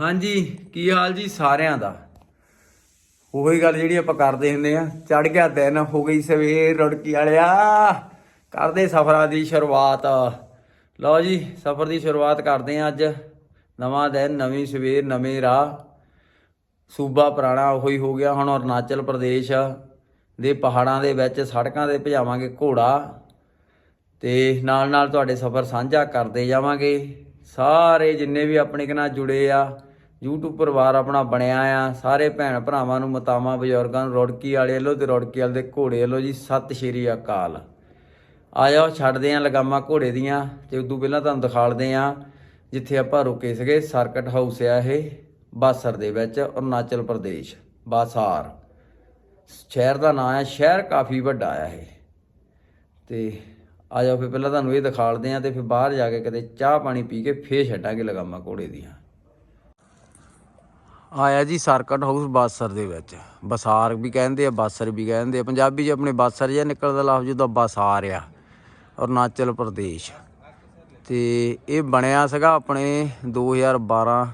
ਹਾਂਜੀ, ਕੀ ਹਾਲ ਜੀ ਸਾਰਿਆਂ ਦਾ? ਉਹੀ ਗੱਲ ਜਿਹੜੀ ਆਪਾਂ ਕਰਦੇ ਹੁੰਦੇ ਆ ਚੜ ਗਿਆ ਦਿਨ, ਹੋ ਗਈ ਸਵੇਰ ਰੁੜਕੀ ਵਾਲਿਆ। ਕਰਦੇ ਸਫ਼ਰਾਂ ਦੀ ਸ਼ੁਰੂਆਤ। ਲਓ ਜੀ, ਸਫ਼ਰ ਦੀ ਸ਼ੁਰੂਆਤ ਕਰਦੇ ਆ ਅੱਜ। ਨਵਾਂ ਦਿਨ, ਨਵੀਂ ਸਵੇਰ, ਨਵੇਂ ਰਾਹ। ਸੂਬਾ ਪੁਰਾਣਾ ਉਹੀ ਹੋ ਗਿਆ, ਹੁਣ ਅਰੁਣਾਚਲ ਪ੍ਰਦੇਸ਼ ਦੇ ਪਹਾੜਾਂ ਦੇ ਵਿੱਚ, ਸੜਕਾਂ ਤੇ ਭਜਾਵਾਂਗੇ ਘੋੜਾ। ਤੇ ਨਾਲ ਨਾਲ ਤੁਹਾਡੇ ਸਫ਼ਰ ਸਾਂਝਾ ਕਰਦੇ ਜਾਵਾਂਗੇ। ਸਾਰੇ ਜਿੰਨੇ ਵੀ ਆਪਣੇ ਨਾਲ ਜੁੜੇ ਆ YouTube ਪਰਿਵਾਰ ਆਪਣਾ ਬਣਿਆ ਆ। ਸਾਰੇ ਭੈਣ ਭਰਾਵਾਂ ਨੂੰ, ਮਤਾਵਾਂ, ਬਜ਼ੁਰਗਾਂ ਨੂੰ, ਰੋੜਕੀ ਵਾਲੇ ਵੱਲੋਂ ਤੇ ਰੋੜਕੀ ਵਾਲੇ ਦੇ ਘੋੜੇ ਵੱਲੋਂ ਜੀ, ਸਤਿ ਸ਼੍ਰੀ ਅਕਾਲ। ਆ ਜਾਓ, ਛੱਡਦੇ ਆ ਲਗਾਮਾਂ ਘੋੜੇ ਦੀਆਂ ਤੇ ਉਦੋਂ ਪਹਿਲਾਂ ਤੁਹਾਨੂੰ ਦਿਖਾਲਦੇ ਆ ਜਿੱਥੇ ਆਪਾਂ ਰੁਕੇ ਸੀਗੇ, ਸਰਕਟ ਹਾਊਸ ਆ ਇਹ, ਬਾਸਰ ਦੇ ਵਿੱਚ, ਅਰੁਣਾਚਲ ਪ੍ਰਦੇਸ਼, ਬਾਸਾਰ। ਸ਼ਹਿਰ ਦਾ ਨਾਮ ਹੈ ਸ਼ਹਿਰ ਕਾਫੀ ਵੱਡਾ ਆ ਇਹ। ਤੇ ਆ ਜਾਓ, ਫਿਰ ਪਹਿਲਾਂ ਤੁਹਾਨੂੰ ਇਹ ਦਿਖਾਲਦੇ ਆ ਤੇ ਫਿਰ ਬਾਹਰ ਜਾ ਕੇ ਕਦੇ ਚਾਹ ਪਾਣੀ ਪੀ ਕੇ ਫੇਰ ਛੱਡਾਂਗੇ ਲਗਾਮਾ ਘੋੜੇ ਦੀਆਂ। ਆਇਆ ਜੀ ਸਰਕਟ ਹਾਊਸ ਬਾਸਰ ਦੇ ਵਿੱਚ। ਬਸਾਰ ਵੀ ਕਹਿੰਦੇ ਆ, ਬਾਸਰ ਵੀ ਕਹਿੰਦੇ ਆ। ਪੰਜਾਬੀ 'ਚ ਆਪਣੇ ਬਾਸਰ ਜਿਹਾ ਨਿਕਲਦਾ ਲਫ਼ਜ਼ ਜਦੋਂ ਬਾਸਾਰ ਆ, ਅਰੁਣਾਚਲ ਪ੍ਰਦੇਸ਼। ਤੇ ਇਹ ਬਣਿਆ ਸੀਗਾ ਆਪਣੇ 2012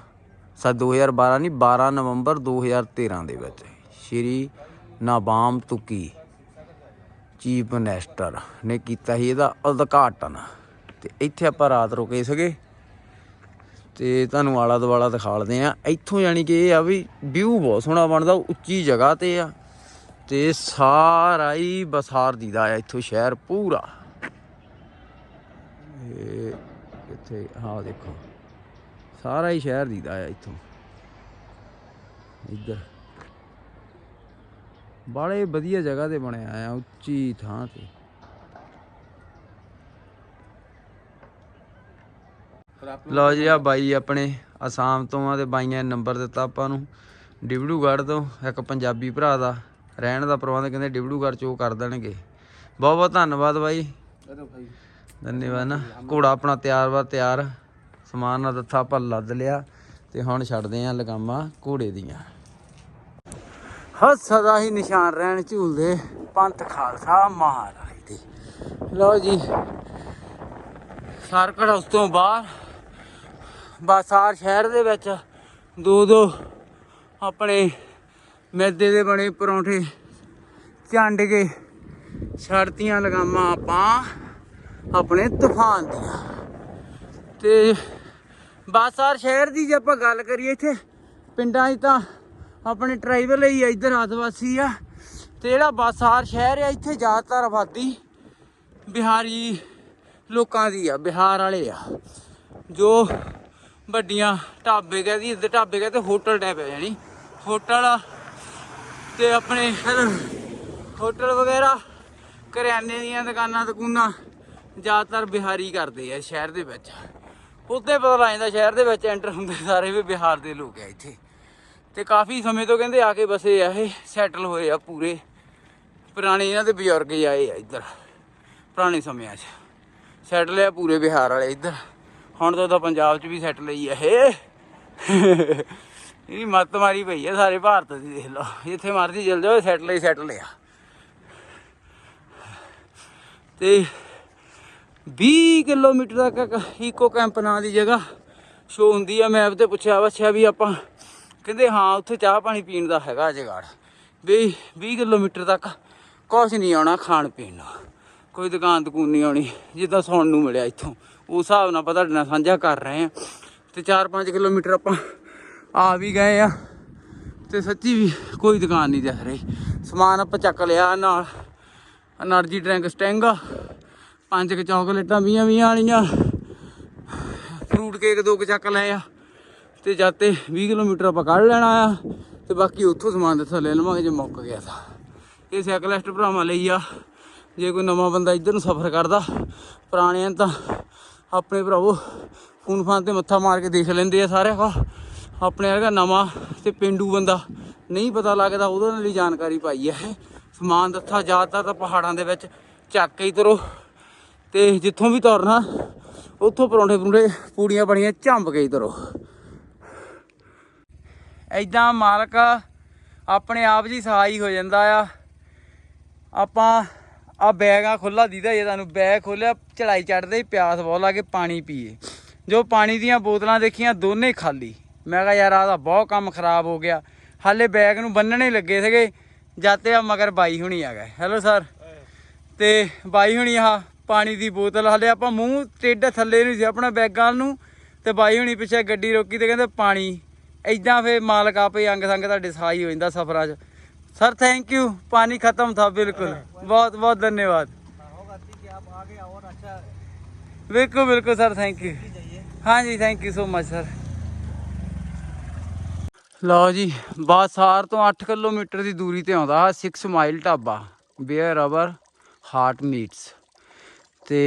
ਸਾ 2012 ਨਹੀਂ 12 ਨਵੰਬਰ 2013 ਦੇ ਵਿੱਚ। ਸ਼੍ਰੀ ਨਾਬਾਮ ਤੁਕੀ, ਚੀਫ ਮਿਨਿਸਟਰ ਨੇ ਕੀਤਾ ਸੀ ਇਹਦਾ ਉਦਘਾਟਨ। ਤੇ ਇੱਥੇ ਆਪਾਂ ਰਾਤ ਰੁਕੇ ਸੀਗੇ। ਤੇ ਤੁਹਾਨੂੰ ਆਲਾ ਦੁਆਲਾ ਦਿਖਾਲਦੇ ਆ ਇੱਥੋਂ ਯਾਨੀ ਕਿ ਇਹ ਆ ਵੀ ਵਿਊ ਬਹੁਤ ਸੋਹਣਾ ਬਣਦਾ, ਉੱਚੀ ਜਗ੍ਹਾ ਤੇ ਆ। ਤੇ ਸਾਰਾ ਹੀ ਬਸਾਰ ਦੀਦਾ ਆ ਇੱਥੋਂ ਸ਼ਹਿਰ ਪੂਰਾ। ਇਹ ਇੱਥੇ ਹਾਂ ਦੇਖੋ, ਸਾਰਾ ਹੀ ਸ਼ਹਿਰ ਦੀਦਾ ਆ ਇੱਥੋਂ। ਇੱਧਰ। ਬਾਲੇ ਵਧੀਆ ਜਗ੍ਹਾ ਤੇ ਬਣਿਆ ਆ, ਉੱਚੀ ਥਾਂ ਤੇ। ਲਓ ਜੀ ਆ ਬਾਈ ਆਪਣੇ ਅਸਾਮ ਤੋਂ ਆ ਤੇ ਬਾਈਆਂ ਨੇ ਨੰਬਰ ਦਿੱਤਾ ਆਪਾਂ ਨੂੰ। ਡਿਬੜੂਗੜ੍ਹ ਤੋਂ ਇੱਕ ਪੰਜਾਬੀ ਭਰਾ ਦਾ ਰਹਿਣ ਦਾ ਪ੍ਰਬੰਧ ਕਹਿੰਦੇ ਡਿਬੜੂਗੜ੍ਹ ਚ ਕਰ ਦੇਣਗੇ। ਬਹੁਤ ਬਹੁਤ ਧੰਨਵਾਦ ਬਾਈ। ਧੰਨਵਾਦ ਨਾ। ਘੋੜਾ ਆਪਣਾ ਤਿਆਰ ਵਾ ਤਿਆਰ। ਸਮਾਨ ਨਾਲ ਦਿੱਤਾ ਆਪਾਂ ਲੱਦ ਲਿਆ ਤੇ ਹੁਣ ਛੱਡਦੇ ਆਂ ਲਗਾਮਾਂ ਘੋੜੇ ਦੀਆਂ। ਹਾਂ ਸਦਾ ਹੀ ਨਿਸ਼ਾਨ ਰਹਿਣ ਝੂਲਦੇ ਪੰਥ ਖਾਲਸਾ ਮਹਾਰਾਜ ਦੇ। ਲਓ ਜੀ ਸਰਕਟ ਉਸ ਤੋਂ ਬਾਹਰ ਬਾਸਾਰ ਸ਼ਹਿਰ ਦੇ ਵਿੱਚ ਦੋ ਦੋ ਆਪਣੇ ਮੈਦੇ ਦੇ ਬਣੇ ਪਰੌਂਠੇ ਝੰਡ ਕੇ ਛੜਤੀਆਂ ਲਗਾਮਾਂ ਆਪਾਂ ਆਪਣੇ ਤੂਫਾਨ ਦੀਆਂ। ਤੇ ਬਾਸਾਰ ਸ਼ਹਿਰ ਦੀ ਜੇ ਆਪਾਂ ਗੱਲ ਕਰੀਏ ਇੱਥੇ, ਪਿੰਡਾਂ 'ਚ ਤਾਂ ਆਪਣੇ ਟਰਾਈਬਲ ਹੀ ਆ, ਇੱਧਰ ਆਦਿਵਾਸੀ ਆ। ਤੇ ਜਿਹੜਾ ਬਾਸਾਰ ਸ਼ਹਿਰ ਆ, ਇੱਥੇ ਜ਼ਿਆਦਾਤਰ ਆਬਾਦੀ ਬਿਹਾਰੀ ਲੋਕਾਂ ਦੀ ਆ, ਬਿਹਾਰ ਵਾਲੇ ਆ। ਜੋ ਵੱਡੀਆਂ ਢਾਬੇ ਕਹਦੀ ਇੱਧਰ ਢਾਬੇ ਕਹਤੇ ਹੋਟਲ ਟਾਈਪ ਹੈ ਜਾਨੀ ਹੋਟਲ ਤੇ ਆਪਣੇ ਹੋਟਲ ਵਗੈਰਾ, ਕਰਿਆਨੇ ਦੀਆਂ ਦੁਕਾਨਾਂ ਦੁਕਾਨਾਂ ਜ਼ਿਆਦਾਤਰ ਬਿਹਾਰੀ ਕਰਦੇ ਆ ਸ਼ਹਿਰ ਦੇ ਵਿੱਚ। ਉੱਤੇ ਪਤਾ ਲੱਗ ਜਾਂਦਾ ਸ਼ਹਿਰ ਦੇ ਵਿੱਚ ਐਂਟਰ ਹੁੰਦੇ ਸਾਰੇ ਵੀ ਬਿਹਾਰ ਦੇ ਲੋਕ ਆ ਇੱਥੇ। ਤੇ ਕਾਫੀ ਸਮੇਂ ਤੋਂ ਕਹਿੰਦੇ ਆ ਕੇ ਬਸੇ ਆ, ਇਹ ਸੈਟਲ ਹੋਏ ਆ ਪੂਰੇ। ਪੁਰਾਣੇ ਇਹਨਾਂ ਦੇ ਬਜ਼ੁਰਗ ਆਏ ਆ ਇੱਧਰ, ਪੁਰਾਣੇ ਸਮਿਆਂ 'ਚ। ਸੈਟਲ ਆ ਪੂਰੇ ਬਿਹਾਰ ਵਾਲੇ ਇੱਧਰ। ਹੁਣ ਤਾਂ ਤਾਂ ਪੰਜਾਬ 'ਚ ਵੀ ਸੈਟਲ ਹੀ ਆ ਇਹ ਇਹਦੀ ਮੱਤ ਮਾਰੀ ਪਈ ਹੈ ਸਾਰੇ ਭਾਰਤ ਦੀ, ਦੇਖ ਲਓ। ਜਿੱਥੇ ਮਰਜ਼ੀ ਚਲ ਜਾਓ ਸੈਟਲ ਹੀ ਸੈਟਲ ਆ ਤੇ 20 ਕਿਲੋਮੀਟਰ ਤੱਕ ਈਕੋ ਕੈਂਪ ਨਾਂ ਦੀ ਜਗ੍ਹਾ ਸ਼ੋ ਹੁੰਦੀ ਆ। ਮੈਪ ਤੇ ਪੁੱਛਿਆ ਵਛਿਆ ਵੀ ਆਪਾਂ ਕਹਿੰਦੇ, ਹਾਂ, ਉੱਥੇ ਚਾਹ ਪਾਣੀ ਪੀਣ ਦਾ ਹੈਗਾ ਜਗਾੜ। ਵੀ 20 ਕਿਲੋਮੀਟਰ ਤੱਕ ਕੁਛ ਨਹੀਂ ਆਉਣਾ ਖਾਣ ਪੀਣ ਨੂੰ। ਕੋਈ ਦੁਕਾਨ ਦਕੂਨ ਨਹੀਂ ਆਉਣੀ, ਜਿੱਦਾਂ ਸੁਣਨ ਨੂੰ ਮਿਲਿਆ ਇੱਥੋਂ। ਉਸ ਹਿਸਾਬ ਨਾਲ ਆਪਾਂ ਤੁਹਾਡੇ ਨਾਲ ਸਾਂਝਾ ਕਰ ਰਹੇ ਆ ਤੇ 4-5 ਕਿਲੋਮੀਟਰ ਆਪਾਂ ਆ ਵੀ ਗਏ ਆ। ਤੇ ਸੱਚੀ ਵੀ ਕੋਈ ਦੁਕਾਨ ਨਹੀਂ ਦਿਖ ਰਹੀ। ਸਮਾਨ ਆਪਾਂ ਚੱਕ ਲਿਆ ਨਾਲ। એનર્ਜੀ ਡਰਿੰਕ ਸਟੈਂਗ ਪੰਜ ਕ ਚਾਕਲੇਟਾਂ 20-20 ਵਾਲੀਆਂ। ਫਰੂਟ ਕੇਕ ਦੋ ਕ ਚੱਕ ਲਏ ਆ। ਤੇ ਜਾਤੇ 20 ਕਿਲੋਮੀਟਰ ਆਪਾਂ ਕੱਢ ਲੈਣਾ ਆ। ਤੇ ਬਾਕੀ ਉੱਥੋਂ ਸਮਾਨ ਦੇ ਥੱਲੇ ਲਵਾਂਗੇ ਜੇ ਮੁੱਕ ਗਿਆ ਤਾਂ। ਇਹ ਸਾਈਕਲਿਸਟ ਭਰਾਵਾਂ ਲਈ ਆ। ਜੇ ਕੋਈ ਨਵਾਂ ਬੰਦਾ ਇੱਧਰ ਨੂੰ ਸਫ਼ਰ ਕਰਦਾ ਪੁਰਾਣਿਆਂ ਤਾਂ ਆਪਣੇ ਭਰਾਵੋ ਫੋਨ ਫਾਨ ਤੇ ਮੱਥਾ ਮਾਰ ਕੇ ਦੇਖ ਲੈਂਦੇ ਆ ਸਾਰਿਆਂ ਕੋ ਆਪਣੇ ਵਰਗਾ ਨਵਾਂ ਤੇ ਪਿੰਡੂ ਬੰਦਾ ਨਹੀਂ ਪਤਾ ਲੱਗਦਾ, ਉਹਦੇ ਲਈ ਜਾਣਕਾਰੀ ਪਾਈ ਹੈ ਸਮਾਨ ਦਿੱਤਾ ਜ਼ਿਆਦਾਤਰ ਤਾਂ ਪਹਾੜਾਂ ਦੇ ਵਿੱਚ ਚੱਕ ਕੇ ਹੀ ਤੁਰੋ। ਤੇ ਜਿੱਥੋਂ ਵੀ ਤੁਰਨਾ, ਉੱਥੋਂ ਪਰੌਂਠੇ ਪਰੌਂਠੇ, ਪੂੜੀਆਂ ਬਣੀਆਂ, ਝੰਬ ਕੇ ਹੀ ਤੁਰੋ। ਐਦਾਂ ਮਾਲਕ ਆਪਣੇ ਆਪ ਜੀ ਸਹਾਈ ਹੋ ਜਾਂਦਾ ਆ। ਆਪਾਂ ਆ ਬੈਗ ਆ ਖੁੱਲਾ ਦੀਦਾ ਜੇ ਤੁਹਾਨੂੰ ਬੈਗ ਖੋਲਿਆ ਚੜਾਈ ਚੜਦੇ ਹੀ ਪਿਆਸ ਬਹੁਤ ਲੱਗੇ ਪਾਣੀ ਪੀਏ। ਜੋ ਪਾਣੀ ਦੀਆਂ ਬੋਤਲਾਂ ਦੇਖੀਆਂ ਦੋਨੇ ਖਾਲੀ। ਮੈਂ ਕਿਹਾ ਯਾਰ ਆਹ ਤਾਂ ਬਹੁਤ ਕੰਮ ਖਰਾਬ ਹੋ ਗਿਆ। ਹਾਲੇ ਬੈਗ ਨੂੰ ਬੰਨਣੇ ਲੱਗੇ ਸੀਗੇ ਜਾਤੇ ਆ ਮਗਰ ਬਾਈ ਹੁਣੀ ਆ ਗਏ। Hello sir. ਤੇ ਬਾਈ ਹੁਣੀ ਆ ਪਾਣੀ ਦੀ ਬੋਤਲ ਹਾਲੇ ਆਪਾਂ ਮੂੰਹ ਟੇਢਾ ਥੱਲੇ ਨੂੰ ਸੀ, ਆਪਣਾ ਬੈਗਾਂ ਨੂੰ। ਤੇ ਬਾਈ ਹੁਣੀ ਪਿੱਛੇ ਗੱਡੀ ਰੋਕੀ ਤੇ ਕਹਿੰਦੇ ਪਾਣੀ ਐਦਾਂ ਫੇ ਮਾਲਕ ਆਪੇ ਅੰਗ ਸੰਗ ਤੁਹਾਡੇ ਸਹਾਈ ਹੋ ਜਾਂਦਾ ਸਫਰਾਂ 'ਚ। ਸਰ ਥੈਂਕ ਯੂ ਪਾਣੀ ਖਤਮ ਥਾ ਬਿਲਕੁਲ ਬਹੁਤ ਬਹੁਤ ਧੰਨਵਾਦ ਬਿਲਕੁਲ ਬਿਲਕੁਲ ਸਰ ਥੈਂਕ ਯੂ ਹਾਂਜੀ thank you so you sir ਲਓ ਜੀ ਬਾਸਾਰ ਤੋਂ 8 ਕਿਲੋਮੀਟਰ ਦੀ ਦੂਰੀ ਤੇ ਆਉਂਦਾ 6 mile dhaba bear our heart meats ਤੇ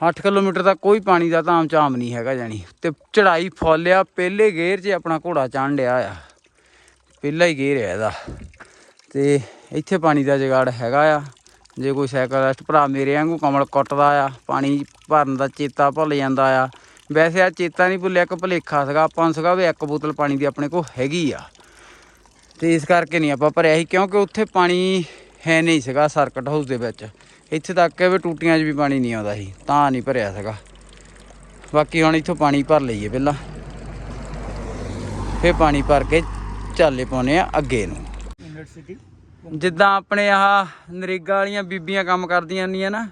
8 ਕਿਲੋਮੀਟਰ ਦਾ ਕੋਈ ਪਾਣੀ ਦਾ ਤਾਂ ਆਮ ਚਾਮ ਨਹੀਂ ਹੈਗਾ ਜਾਨੀ ਤੇ ਚੜਾਈ ਫੋਲਿਆ ਪਹਿਲੇ ਗੇਅਰ 'ਚ ਆਪਣਾ ਘੋੜਾ ਚਾਣ ਲਿਆ ਆ ਪਹਿਲਾ ਹੀ ਗੇਅਰ ਹੈ ਇਹਦਾ। ਤੇ ਇੱਥੇ ਪਾਣੀ ਦਾ ਜਗਾੜ ਹੈਗਾ ਆ। ਜੇ ਕੋਈ ਸਾਈਕਲਿਸਟ ਭਰਾ ਮੇਰੇ ਵਾਂਗੂ ਕਮਲ ਕੁੱਟਦਾ ਆ, ਪਾਣੀ ਭਰਨ ਦਾ ਚੇਤਾ ਭੁੱਲ ਜਾਂਦਾ ਆ। ਵੈਸੇ ਆ ਚੇਤਾ ਨਹੀਂ ਭੁੱਲਿਆ, ਇੱਕ ਭੁਲੇਖਾ ਸੀਗਾ, ਆਪਾਂ ਨੂੰ ਸੀਗਾ ਵੀ ਇੱਕ ਬੋਤਲ ਪਾਣੀ ਦੀ ਆਪਣੇ ਕੋਲ ਹੈਗੀ ਆ। ਤੇ ਇਸ ਕਰਕੇ ਨਹੀਂ ਆਪਾਂ ਭਰਿਆ ਸੀ, ਕਿਉਂਕਿ ਉੱਥੇ ਪਾਣੀ ਹੈ ਨਹੀਂ ਸੀਗਾ ਸਰਕਟ ਹਾਊਸ ਦੇ ਵਿੱਚ। ਇੱਥੇ ਤੱਕ ਕਿ ਵੀ ਟੂਟੀਆਂ 'ਚ ਵੀ ਪਾਣੀ ਨਹੀਂ ਆਉਂਦਾ ਸੀ, ਤਾਂ ਨਹੀਂ ਭਰਿਆ ਸੀਗਾ। ਬਾਕੀ ਹੁਣ ਇੱਥੋਂ ਪਾਣੀ ਭਰ ਲਈਏ ਪਹਿਲਾਂ। ਫੇਰ ਪਾਣੀ ਭਰ ਕੇ ਝਾਲੇ ਪਾਉਨੇ ਆ ਅੱਗੇ ਨੂੰ। ਜਿੱਦਾਂ ਆਪਣੇ ਆਹ ਨਰੇਗਾ ਵਾਲੀਆਂ ਬੀਬੀਆਂ ਕੰਮ ਕਰਦੀਆਂ ਹੁੰਦੀਆਂ ਨਾ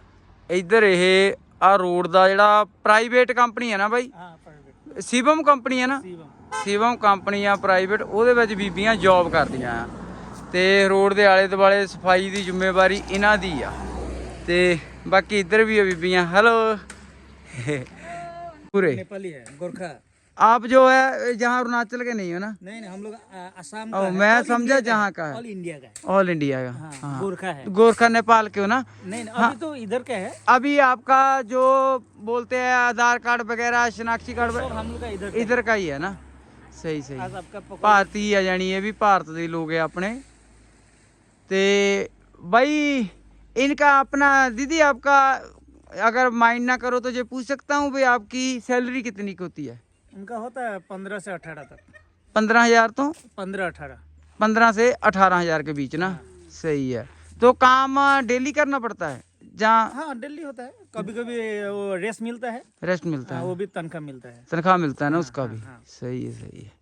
ਇੱਧਰ ਇਹ ਆ ਰੋਡ ਦਾ ਜਿਹੜਾ ਪ੍ਰਾਈਵੇਟ ਕੰਪਨੀ ਹੈ ਨਾ ਬਾਈ? ਹਾਂ ਕੰਪਨੀ ਹੈ ਨਾ? ਸਿਵਮ। ਕੰਪਨੀ ਆ ਪ੍ਰਾਈਵੇਟ ਉਹਦੇ ਵਿੱਚ ਬੀਬੀਆਂ ਜੌਬ ਕਰਦੀਆਂ ਆ। ਤੇ ਰੋਡ ਦੇ ਆਲੇ ਦੁਆਲੇ ਸਫ਼ਾਈ ਦੀ ਜ਼ਿੰਮੇਵਾਰੀ ਇਹਨਾਂ ਦੀ ਆ। ਤੇ ਬਾਕੀ ਇੱਧਰ ਵੀ ਆ ਬੀਬੀਆਂ ਹੈਲੋ ਪੂਰੇ। ਨੇਪਾਲੀ ਹੈ ਗੁਰਖਾ। आप जो है जहाँ अरुणाचल के नहीं हो ना नहीं नहीं हम लोग आ, असम ओ, का है, मैं all समझा इंडिया का जहाँ है, का है। ऑल इंडिया का है ऑल इंडिया का हाँ, हाँ। गोरखा है गोरखा नेपाल के हो ना नहीं नहीं, अभी तो इधर का है अभी आपका जो बोलते हैं आधार कार्ड वगैरह शनाख्ती कार्ड सब वगैरह, हम लोग का इधर का है। इधर का ही है ना ਸਹੀ ਸਹੀ आज आपका पकड़ ਭਾਰਤੀ ਆ ਜਾਨੀ ਇਹ ਵੀ ਭਾਰਤ ਦੇ ਲੋਕ ਹੈ ਆਪਣੇ ਤੇ भाई इनका अपना दीदी आपका अगर माइंड ना करो तो ये पूछ सकता हूँ भाई आपकी सैलरी कितनी की होती है उनका होता है पंद्रह से अठारह तक। पंद्रह हज़ार तो? पंद्रह अठारह। पंद्रह से अठारह हज़ार के बीच ना? हाँ। सही है। तो काम डेली करना पड़ता है? जहाँ हाँ डेली होता है। कभी कभी वो रेस्ट मिलता है। रेस्ट मिलता हाँ, है। वो भी तनख्वाह मिलता है। तनख्वाह मिलता है ना हाँ, उसका हाँ, भी। हाँ। सही है सही है।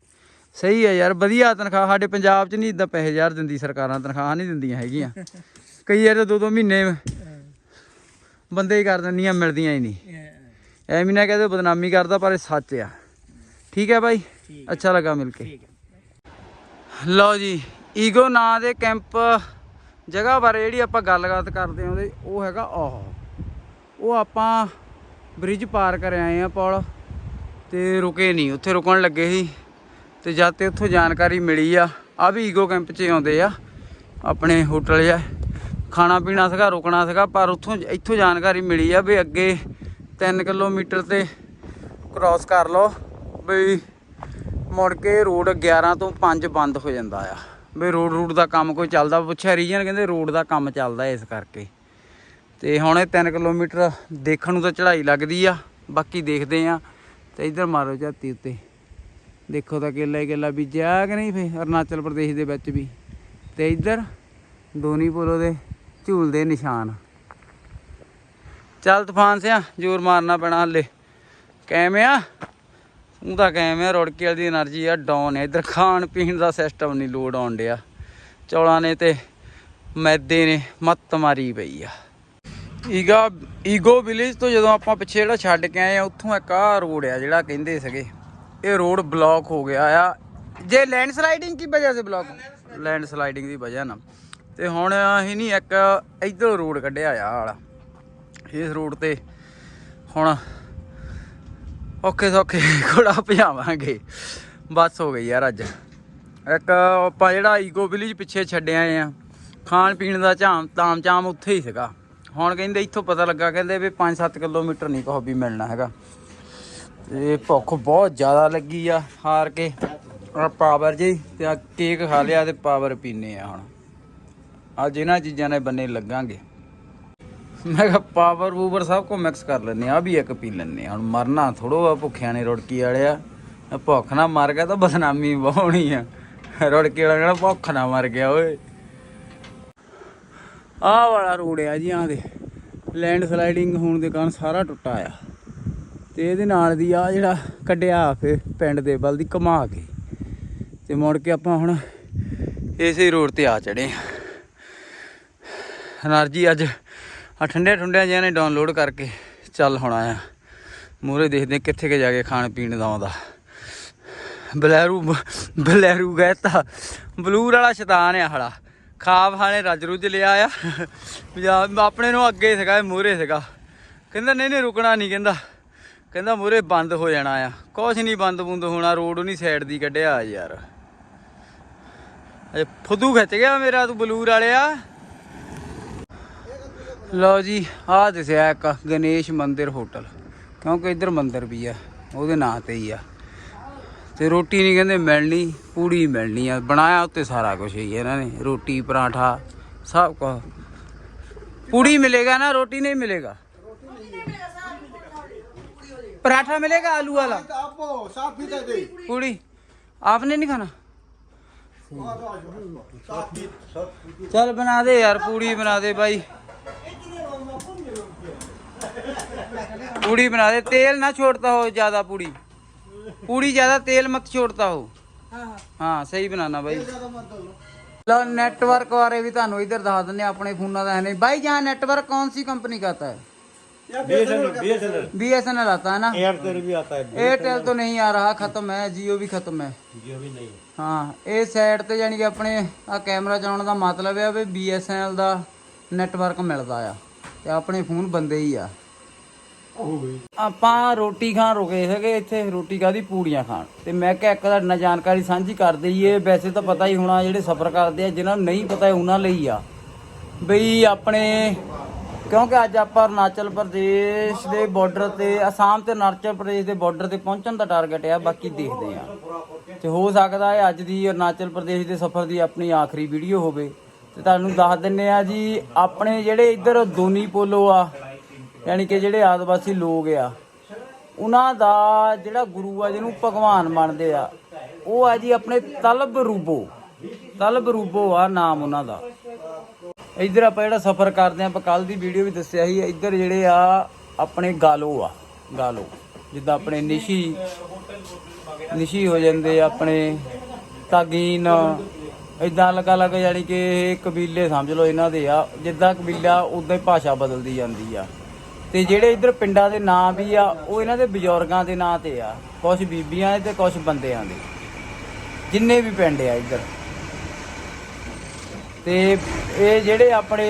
सही है यार बढ़िया ਤਨਖਾਹ साढ़े पंजाब नहीं ਨਹੀਂ पैसे ਪੈਸੇ दी सरकार ਸਰਕਾਰਾਂ नहीं ਨਹੀਂ है कई यार दो दो महीने हाँ। बंदे ही कर दिन ਦਿੰਦੀਆਂ ही नहीं ਨਹੀਂ ਐਵੇਂ ਨਾ ਕਹਦੇ ਬਦਨਾਮੀ ਕਰਦਾ ਪਰ ਇਹ ਸੱਚ ਠੀਕ ਹੈ ਬਾਈ? ਅੱਛਾ ਲੱਗਾ ਮਿਲ ਕੇ। ਲਓ ਜੀ ਈਗੋ ਨਾਂ ਦੇ ਕੈਂਪ ਜਗ੍ਹਾ ਬਾਰੇ ਜਿਹੜੀ ਆਪਾਂ ਗੱਲਬਾਤ ਕਰਦੇ ਹਾਂ ਉਹ ਹੈਗਾ ਆਹ। ਉਹ ਆਪਾਂ ਬ੍ਰਿਜ ਪਾਰ ਕਰ ਆਏ ਆ ਪੌਲ ਤੇ ਰੁਕੇ ਨਹੀਂ ਉੱਥੇ ਰੁਕਣ ਲੱਗੇ ਸੀ। ਤੇ ਜਦ ਤੇ ਉੱਥੋਂ ਜਾਣਕਾਰੀ ਮਿਲੀ ਆ ਆ ਵੀ ਈਗੋ ਕੈਂਪ 'ਚ ਆਉਂਦੇ ਆ ਆਪਣੇ ਹੋਟਲ ਆ ਖਾਣਾ ਪੀਣਾ ਸੀਗਾ ਰੁਕਣਾ ਸੀਗਾ ਪਰ ਉੱਥੋਂ ਇੱਥੋਂ ਜਾਣਕਾਰੀ ਮਿਲੀ ਆ ਵੀ ਅੱਗੇ 3 ਕਿਲੋਮੀਟਰ ਤੇ ਕ੍ਰਾਸ ਕਰ ਲਓ। ਬਈ ਮੁੜ ਕੇ ਰੋਡ 11 ਤੋਂ 5 ਬੰਦ ਹੋ ਜਾਂਦਾ ਆ। ਬਈ ਰੋਡ ਰੂਟ ਦਾ ਕੰਮ ਕੋਈ ਚੱਲਦਾ, ਪੁੱਛਿਆ ਰੀਜਨ, ਕਹਿੰਦੇ ਰੋਡ ਦਾ ਕੰਮ ਚੱਲਦਾ ਇਸ ਕਰਕੇ। ਤੇ ਹੁਣ ਇਹ 3 ਕਿਲੋਮੀਟਰ ਦੇਖਣ ਨੂੰ ਤਾਂ ਚੜ੍ਹਾਈ ਲੱਗਦੀ ਆ, ਬਾਕੀ ਦੇਖਦੇ ਆ। ਤੇ ਇੱਧਰ ਮਾਰੋ ਝਾਤੀ ਉੱਤੇ। ਦੇਖੋ ਤਾਂ ਕੇਲਾ ਹੀ ਕੇਲਾ ਬੀਜਿਆ ਕਿ ਨਹੀਂ ਫੇ, ਅਰੁਣਾਚਲ ਪ੍ਰਦੇਸ਼ ਦੇ ਵਿੱਚ ਵੀ। ਤੇ ਇੱਧਰ ਦੋਨੀ ਪੁਲੋ ਦੇ ਝੂਲਦੇ ਨਿਸ਼ਾਨ। ਚੱਲ ਤੂਫਾਨ ਸਿਆ, ਜ਼ੋਰ ਮਾਰਨਾ ਪੈਣਾ ਹੱਲੇ। ਕਿਵੇਂ ਆ? ਉਹਦਾ ਤਾਂ ਕਿਵੇਂ ਰੁੜਕੇ ਵਾਲੀ ਦੀ એનર્ਜੀ ਆ ਡਾਊਨ ਹੈ ਇਧਰ ਖਾਣ ਪੀਣ ਦਾ ਸਿਸਟਮ ਨਹੀਂ ਲੋਡ ਆਉਣ ਡਿਆ। ਚੌਲਾਂ ਨੇ ਤੇ ਮੈਦੇ ਨੇ ਮੱਤ ਮਾਰੀ ਪਈ ਆ। ਈਗਾ, ਈਗੋ ਵਿਲੇਜ ਤੋਂ ਜਦੋਂ ਆਪਾਂ ਪਿੱਛੇ ਜਿਹੜਾ ਛੱਡ ਕੇ ਆਏ ਆ, ਉੱਥੋਂ ਇੱਕ ਆ ਰੋਡ ਆ ਜਿਹੜਾ ਕਹਿੰਦੇ ਸੀਗੇ। ਇਹ ਰੋਡ ਬਲੌਕ ਹੋ ਗਿਆ ਆ। ਜੇ ਲੈਂਡਸਲਾਈਡਿੰਗ ਕੀ ਵਜ੍ਹਾ ਸੇ ਬਲੌਕ ਲੈਂਡ ਸਲਾਈਡਿੰਗ ਦੀ ਵਜ੍ਹਾ ਨਾਲ। ਤੇ ਹੁਣ ਅਸੀਂ ਨਹੀਂ ਇੱਕ ਇਧਰ ਰੋਡ ਕੱਢਿਆ ਆ ਵਾਲਾ। ਇਸ ਰੋਡ ਤੇ ਹੁਣ ਔਖੇ ਸੌਖੇ ਘੋੜਾ ਭਜਾਵਾਂਗੇ ਬਸ ਹੋ ਗਈ ਯਾਰ ਅੱਜ। ਇੱਕ ਆਪਾਂ ਜਿਹੜਾ ਈਗੋ ਵਿਲੇਜ ਪਿੱਛੇ ਛੱਡਿਆ ਆ, ਖਾਣ ਪੀਣ ਦਾ ਝਾਮ ਤਾਮ ਚਾਮ ਉੱਥੇ ਹੀ ਸੀਗਾ। ਹੁਣ ਕਹਿੰਦੇ ਇੱਥੋਂ ਪਤਾ ਲੱਗਾ, ਕਹਿੰਦੇ ਵੀ 5-7 ਕਿਲੋਮੀਟਰ ਨਹੀਂ ਕਹੋ ਵੀ ਮਿਲਣਾ ਹੈਗਾ। ਤੇ ਭੁੱਖ ਬਹੁਤ ਜ਼ਿਆਦਾ ਲੱਗੀ ਆ ਹਾਰ ਕੇ। ਆ ਪਾਵਰ ਜੀ, ਤੇ ਆ ਕੇਕ ਖਾ ਲਿਆ ਤੇ ਪਾਵਰ ਪੀਨੇ ਆ ਹੁਣ। ਅੱਜ ਇਹਨਾਂ ਚੀਜ਼ਾਂ ਨਾਲ ਬੰਨੇ ਲੱਗਾਂਗੇ। ਮੈਂ ਕਿਹਾ ਪਾਵਰ ਵੂਵਰ ਸਭ ਕੋ ਮਿਕਸ ਕਰ ਲੈਨੇ ਆ ਵੀ ਇੱਕ ਪੀ ਲੈਨੇ ਹੁਣ ਮਰਨਾ ਥੋੜੋ ਆ ਭੁੱਖਿਆਂ ਨੇ ਰੁੜਕੀ ਆ ਭੁੱਖ ਨਾ ਮਰ ਗਿਆ ਤਾਂ ਬਦਨਾਮੀ ਬਹੁਣੀ ਆ। ਰੁੜਕੀ ਵਾਲਾ ਕਹਿੰਦਾ ਭੁੱਖ ਨਾ ਮਰ ਗਿਆ, ਓਏ। ਆਹ ਵਾਲਾ ਰੋਡ ਆ ਜੀ, ਆਹ ਦੇ। ਲੈਂਡ ਸਲਾਈਡਿੰਗ ਹੋਣ ਦੇ ਕਾਰਨ ਸਾਰਾ ਟੁੱਟਾ ਆ। ਤੇ ਇਹਦੇ ਨਾਲ ਦੀ ਆ ਜਿਹੜਾ ਕੱਢਿਆ ਫੇ ਪਿੰਡ ਦੇ ਬਲ ਦੀ ਕਮਾ ਕੇ। ਤੇ ਮੁੜ ਕੇ ਆਪਾਂ ਹੁਣ ਇਸੇ ਰੋਡ ਤੇ ਆ ਚੜੇ ਅਨਰਜੀ ਅੱਜ ਆ ਠੰਡੇ ਠੰਡਿਆਂ ਜਿਹਾ ਨੇ ਡਾਊਨਲੋਡ ਕਰਕੇ ਚੱਲ ਹੋਣਾ ਆ ਮੂਰੇ ਦੇਖਦੇ ਕਿੱਥੇ ਕੇ ਜਾ ਕੇ ਖਾਣ ਪੀਣ ਦਾ ਆਉਂਦਾ। ਬਲੈਰੂ ਬਲੈਰੂ ਗਹਿਤਾ ਬਲੂਰ ਵਾਲਾ ਸ਼ੈਤਾਨ ਆ ਹਲਾ ਖਾਬ ਹਾਲੇ ਰੱਜ ਰੁੱਜ ਲਿਆ ਆ। ਪੰਜਾਬ, ਆਪਣੇ ਨੂੰ ਅੱਗੇ ਸੀਗਾ ਮੂਰੇ ਸੀਗਾ। ਕਹਿੰਦਾ, ਨਹੀਂ ਨਹੀਂ, ਰੁਕਣਾ ਨਹੀਂ ਕਹਿੰਦਾ। ਕਹਿੰਦਾ ਮੂਰੇ ਬੰਦ ਹੋ ਜਾਣਾ ਆ। ਕੁਛ ਨਹੀਂ ਬੰਦ ਬੁੰਦ ਹੋਣਾ, ਰੋਡ ਨਹੀਂ ਸਾਈਡ ਦੀ ਕੱਢਿਆ ਯਾਰ। ਅਜੇ ਫੁੱਦੂ ਖਿੱਚ ਗਿਆ ਮੇਰਾ ਤੂੰ ਬਲੂਰ ਵਾਲਿਆ। ਲਓ ਜੀ ਆਹ ਦਿਸਿਆ ਇੱਕ ਗਣੇਸ਼ ਮੰਦਿਰ ਹੋਟਲ ਕਿਉਂਕਿ ਇੱਧਰ ਮੰਦਿਰ ਵੀ ਆ ਉਹਦੇ ਨਾਂ ਤੇ ਹੀ ਆ ਤੇ ਰੋਟੀ ਨਹੀਂ ਕਹਿੰਦੇ ਮਿਲਣੀ ਪੂੜੀ ਮਿਲਣੀ ਆ ਬਣਾਇਆ ਉੱਤੇ ਸਾਰਾ ਕੁਝ ਹੀ ਇਹਨਾਂ ਨੇ ਰੋਟੀ ਪਰਾਠਾ ਸਭ ਕੁਝ पूड़ी मिलेगा ना रोटी नहीं मिलेगा पराठा मिलेगा आलू वाला आपको साफ भी दे दे पूड़ी आपने नहीं खाना साफ भी सब चल बना दे यार पूड़ी बना दे भाई पूड़ी बना दे तेल ना छोड़ता हो ज्यादा पूड़ी पूड़ी ज्यादा तेल मत छोड़ता हो हाँ सही बनाना भाई लो नेटवर्क बारे भी ਤੁਹਾਨੂੰ ਇੱਧਰ ਦੱਸ ਦਿੰਦੇ ਹਾਂ, ਆਪਣੇ ਫੋਨਾਂ ਦਾ ਹੈ ਨਹੀਂ भाई यहाँ नेटवर्क कौन सी कंपनी का आता है बीएसएनएल बीएसएनएल बीएसएनएल आता है ना एयरटेल भी आता है एयरटेल तो नहीं आ रहा खत्म है जियो भी खत्म है जियो भी नहीं ਹਾਂ ਇਹ ਸਾਈਡ ਤੇ ਯਾਨੀ ਕਿ ਆਪਣੇ ਆ ਕੈਮਰਾ ਚਲਾਉਣ ਦਾ ਮਤਲਬ ਹੈ ਵੀ BSNL ਦਾ ਨੈਟਵਰਕ ਮਿਲਦਾ ਆ ਤੇ ਆਪਣੇ ਫੋਨ ਬੰਦੇ ਹੀ ਆ ਆਪਾਂ ਰੋਟੀ ਖਾਣ ਰੁਕੇ ਸੀਗੇ ਇੱਥੇ, ਰੋਟੀ ਕਾਦੀ ਪੂੜੀਆਂ ਖਾਣ। ਤੇ ਮੈਂ ਕਿਹਾ ਇੱਕ ਤੁਹਾਡੇ ਨਾਲ ਜਾਣਕਾਰੀ ਸਾਂਝੀ ਕਰ ਦਈਏ, ਵੈਸੇ ਤਾਂ ਪਤਾ ਹੀ ਹੋਣਾ ਜਿਹੜੇ ਸਫ਼ਰ ਕਰਦੇ ਆ, ਜਿਨ੍ਹਾਂ ਨੂੰ ਨਹੀਂ ਪਤਾ ਉਹਨਾਂ ਲਈ ਆ। ਬਈ ਆਪਣੇ, ਕਿਉਂਕਿ ਅੱਜ ਆਪਾਂ ਅਰੁਣਾਚਲ ਪ੍ਰਦੇਸ਼ ਦੇ ਬਾਰਡਰ ਤੇ, ਅਸਾਮ ਤੇ ਅਰੁਣਾਚਲ ਪ੍ਰਦੇਸ਼ ਦੇ ਬਾਰਡਰ ਤੇ ਪਹੁੰਚਣ ਦਾ ਟਾਰਗੇਟ ਆ, ਬਾਕੀ ਦੇਖਦੇ ਆ। ਤੇ ਹੋ ਸਕਦਾ ਹੈ ਅੱਜ ਦੀ ਅਰੁਣਾਚਲ ਪ੍ਰਦੇਸ਼ ਦੇ ਸਫ਼ਰ ਦੀ ਆਪਣੀ ਆਖਰੀ ਵੀਡੀਓ ਹੋਵੇ। ਤੇ ਤੁਹਾਨੂੰ ਦੱਸ ਦਿੰਨੇ ਆ ਜੀ, ਆਪਣੇ ਜਿਹੜੇ ਇੱਧਰ ਦੋਨੀ ਪੋਲੋ ਆ ਯਾਨੀ ਕਿ ਜਿਹੜੇ ਆਦਿਵਾਸੀ ਲੋਕ ਆ, ਉਹਨਾਂ ਦਾ ਜਿਹੜਾ ਗੁਰੂ ਆ, ਜਿਹਨੂੰ ਭਗਵਾਨ ਮੰਨਦੇ ਆ, ਉਹ ਆ ਜੀ ਆਪਣੇ ਤਲਬ ਰੂਬੋ ਤਲਬ ਰੂਬੋ ਆ ਨਾਮ ਉਹਨਾਂ ਦਾ। ਇੱਧਰ ਆਪਾਂ ਜਿਹੜਾ ਸਫ਼ਰ ਕਰਦੇ ਆਂ ਆਪਾਂ ਕੱਲ ਦੀ ਵੀਡੀਓ ਵੀ ਦੱਸਿਆ ਸੀ, ਇੱਧਰ ਜਿਹੜੇ ਆ ਆਪਣੇ ਗਾਲੋ ਆ, ਗਾਲੋ, ਜਿੱਦਾਂ ਆਪਣੇ ਨਿਸ਼ੀ ਨਿਸ਼ੀ ਹੋ ਜਾਂਦੇ ਆਪਣੇ ਤਾਗੀਨ, ਇਦਾਂ ਲਗਾ ਲਗਾ ਯਾਨੀ ਕਿ ਇਹ ਕਬੀਲੇ ਸਮਝ ਲਓ ਇਹਨਾਂ ਦੇ ਆ, ਜਿੱਦਾਂ ਕਬੀਲਾ, ਉਦਾਂ ਹੀ ਭਾਸ਼ਾ ਬਦਲਦੀ ਜਾਂਦੀ ਆ। ਤੇ ਜਿਹੜੇ ਇੱਧਰ ਪਿੰਡਾਂ ਦੇ ਨਾਂ ਵੀ ਆ, ਉਹ ਇਹਨਾਂ ਦੇ ਬਜ਼ੁਰਗਾਂ ਦੇ ਨਾਂ ਤੇ ਆ। ਕੁਝ ਬੀਬੀਆਂ ਦੇ ਤੇ ਕੁਝ ਬੰਦਿਆਂ ਦੇ। ਜਿੰਨੇ ਵੀ ਪਿੰਡ ਆ ਇੱਧਰ। ਤੇ ਇਹ ਜਿਹੜੇ ਆਪਣੇ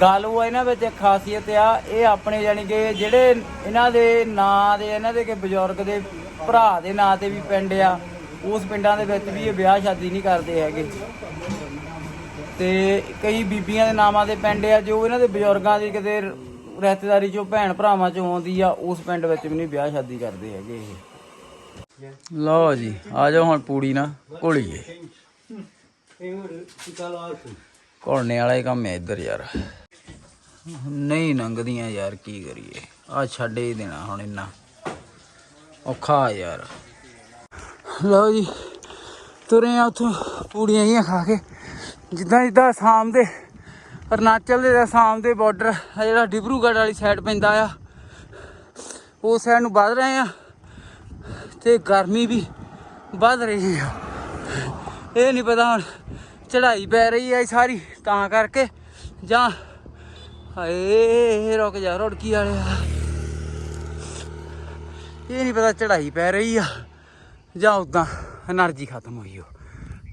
ਗਾਲੂ ਆ, ਇਹਨਾਂ ਵਿੱਚ ਇੱਕ ਖਾਸੀਅਤ ਆ, ਇਹ ਆਪਣੇ ਯਾਨੀ ਕਿ ਜਿਹੜੇ ਇਹਨਾਂ ਦੇ ਨਾਂ ਦੇ, ਇਹਨਾਂ ਦੇ ਕਿ ਬਜ਼ੁਰਗ ਦੇ ਭਰਾ ਦੇ ਨਾਂ ਤੇ ਵੀ ਪਿੰਡ ਆ, ਉਸ ਪਿੰਡਾਂ ਦੇ ਵਿੱਚ ਵੀ ਇਹ ਵਿਆਹ ਸ਼ਾਦੀ ਨਹੀਂ ਕਰਦੇ ਹੈਗੇ। ਤੇ ਕਈ ਬੀਬੀਆਂ ਦੇ ਨਾਮਾਂ ਦੇ ਪਿੰਡ ਆ, ਜੋ ਇਹਨਾਂ ਦੇ ਬਜ਼ੁਰਗਾਂ ਦੇ ਕਿਤੇ ਰਿਸ਼ਤੇਦਾਰੀ ਚੋਂ ਭੈਣ ਭਰਾਵਾਂ ਚੋਂ ਆਉਂਦੀ ਆ, ਉਸ ਪਿੰਡ ਵਿੱਚ ਵੀ ਨਹੀਂ ਵਿਆਹ ਸ਼ਾਦੀ ਕਰਦੇ ਹੈਗੇ ਇਹ। ਲਓ ਜੀ, ਆ ਜਾਓ ਹੁਣ ਪੂੜੀ ਨਾ ਘੋਲੀਏ। ਘੋਲਣੇ ਵਾਲਾ ਹੀ ਕੰਮ ਹੈ ਇੱਧਰ ਯਾਰ। ਨਹੀਂ ਲੰਘਦੀਆਂ ਯਾਰ, ਕੀ ਕਰੀਏ? ਆ ਛੱਡ ਹੀ ਦੇਣਾ ਹੁਣ ਇੰਨਾ। ਔਖਾ ਯਾਰ। ਲਓ ਜੀ, ਤੁਰੇ ਆ ਉਥੋਂ ਪੂੜੀਆਂ ਜੀਆਂ ਖਾ ਕੇ। ਜਿੱਦਾਂ ਜਿੱਦਾਂ ਆਸਾਮ ਦੇ ਅਰਨਾਚਲ ਦੇ ਅਸਾਮ ਦੇ ਬਾਰਡਰ ਜਿਹੜਾ ਡਿਬਰੂਗੜ੍ਹ ਵਾਲੀ ਸਾਈਡ ਪੈਂਦਾ ਆ ਉਸ ਸਾਈਡ ਨੂੰ ਵੱਧ ਰਹੇ ਆ, ਤੇ ਗਰਮੀ ਵੀ ਵੱਧ ਰਹੀ ਆ। ਇਹ ਨਹੀਂ ਪਤਾ ਹੁਣ ਚੜ੍ਹਾਈ ਪੈ ਰਹੀ ਆ ਸਾਰੀ, ਤਾਂ ਕਰਕੇ, ਜਾਂ ਹਾਏ, ਰੁਕ ਜਾ ਰੁੜਕੀ ਵਾਲਿਆ। ਇਹ ਨਹੀਂ ਪਤਾ ਚੜ੍ਹਾਈ ਪੈ ਰਹੀ ਆ, ਜਾਂ ਉਦਾਂ એનર્ਜੀ ਖਤਮ ਹੋਈ ਹੋ